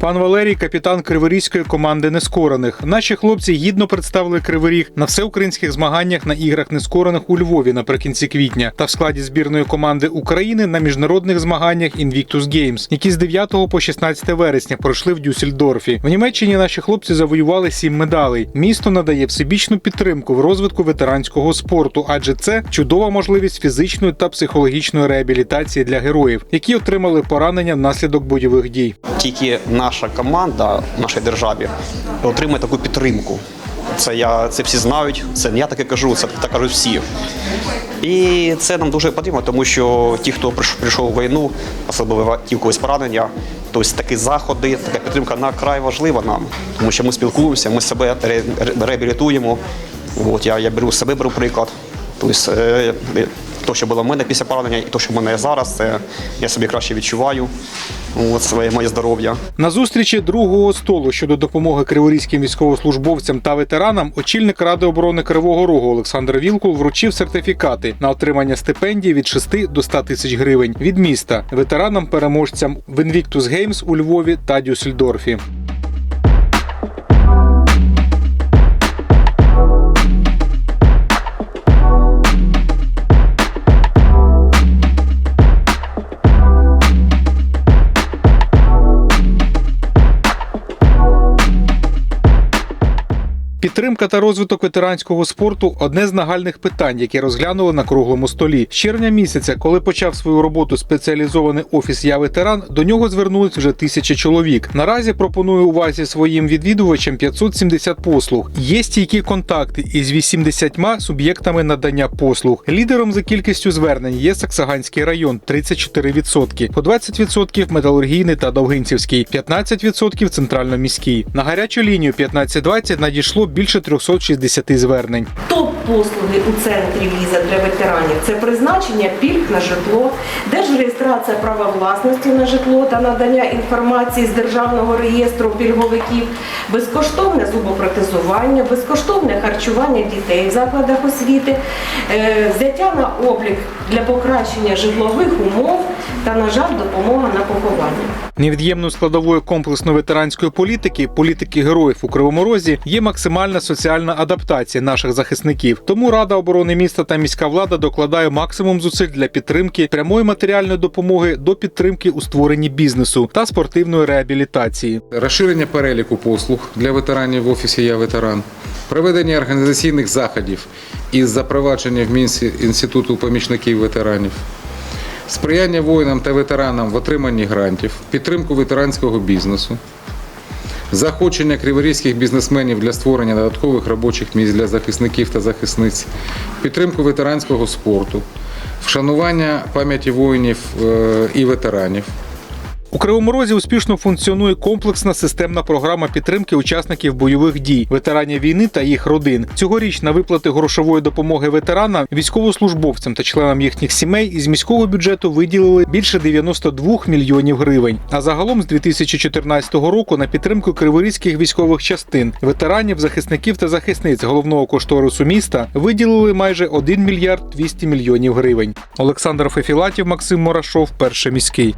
Пан Валерій, капітан криворізької команди нескорених. Наші хлопці гідно представили Кривий на всеукраїнських змаганнях на іграх нескорених у Львові наприкінці квітня та в складі збірної команди України на міжнародних змаганнях Invictus Games, які з 9 по 16 вересня пройшли в Дюссельдорфі. В Німеччині наші хлопці завоювали сім медалей. Місто надає всебічну підтримку в розвитку ветеранського спорту, адже це чудова можливість фізичної та психологічної реабілітації для героїв, які отримали поранення внаслідок бойових дій. Тільки наша команда в нашій державі отримує таку підтримку. Це я це всі знають. Це не я таке кажу, це так кажуть всі. І це нам дуже потрібно, тому що ті, хто прийш- прийшов в війну, особливо ті, у когось поранення, тобто такі заходи, така підтримка на край важлива нам, тому що ми спілкуємося, ми себе ре- ре- реабілітуємо. От я, я беру себе беру приклад. Тобто, е, то, що було в мене після поранення, і то, що в мене зараз, це я собі краще відчуваю. От своє моє здоров'я. На зустрічі другого столу щодо допомоги криворізьким військовослужбовцям та ветеранам очільник Ради оборони Кривого Рогу Олександр Вілкул вручив сертифікати на отримання стипендій від 6 до 100 тисяч гривень від міста ветеранам-переможцям в Invictus Games у Львові та Дюссельдорфі. Підтримка та розвиток ветеранського спорту одне з нагальних питань, які розглянули на круглому столі. З червня місяця, коли почав свою роботу спеціалізований офіс Я ветеран, до нього звернулись вже тисяча чоловік. Наразі пропоную увазі своїм відвідувачам 570 послуг. Є стійкі контакти із 80 суб'єктами надання послуг. Лідером за кількістю звернень є Саксаганський район 34%, по 20% металургійний та Довгинцівський, 15% центрально-міський. На гарячу лінію 1520 надійшло більше 360 звернень. Топ-послуги у центрі віза для ветеранів це призначення пільг на житло, держреєстрація права власності на житло та надання інформації з державного реєстру пільговиків, безкоштовне зубопротезування, безкоштовне харчування дітей в закладах освіти, е, взяття на облік для покращення житлових умов та, на жаль, допомога на поховання. Невід'ємною складовою комплексної ветеранської політики, політики героїв у Кривому Розі, є максимальна соціальна адаптація наших захисників. Тому Рада оборони міста та міська влада докладає максимум зусиль для підтримки прямої матеріальної допомоги до підтримки у створенні бізнесу та спортивної реабілітації. Розширення переліку послуг для ветеранів в офісі Я ветеран, проведення організаційних заходів із запровадження в Мінську інституту помічників ветеранів, сприяння воїнам та ветеранам в отриманні грантів, підтримку ветеранського бізнесу, заохочення криворізьких бізнесменів для створення додаткових робочих місць для захисників та захисниць, підтримку ветеранського спорту, вшанування пам'яті воїнів е, і ветеранів. У Кривому Розі успішно функціонує комплексна системна програма підтримки учасників бойових дій, ветеранів війни та їх родин. Цьогоріч на виплати грошової допомоги ветеранам, військовослужбовцям та членам їхніх сімей із міського бюджету виділили більше 92 мільйонів гривень. А загалом з 2014 року на підтримку криворізьких військових частин, ветеранів, захисників та захисниць головного кошторису міста виділили майже 1 мільярд 200 мільйонів гривень. Олександр Фефілатів, Максим Морашов, перший міський.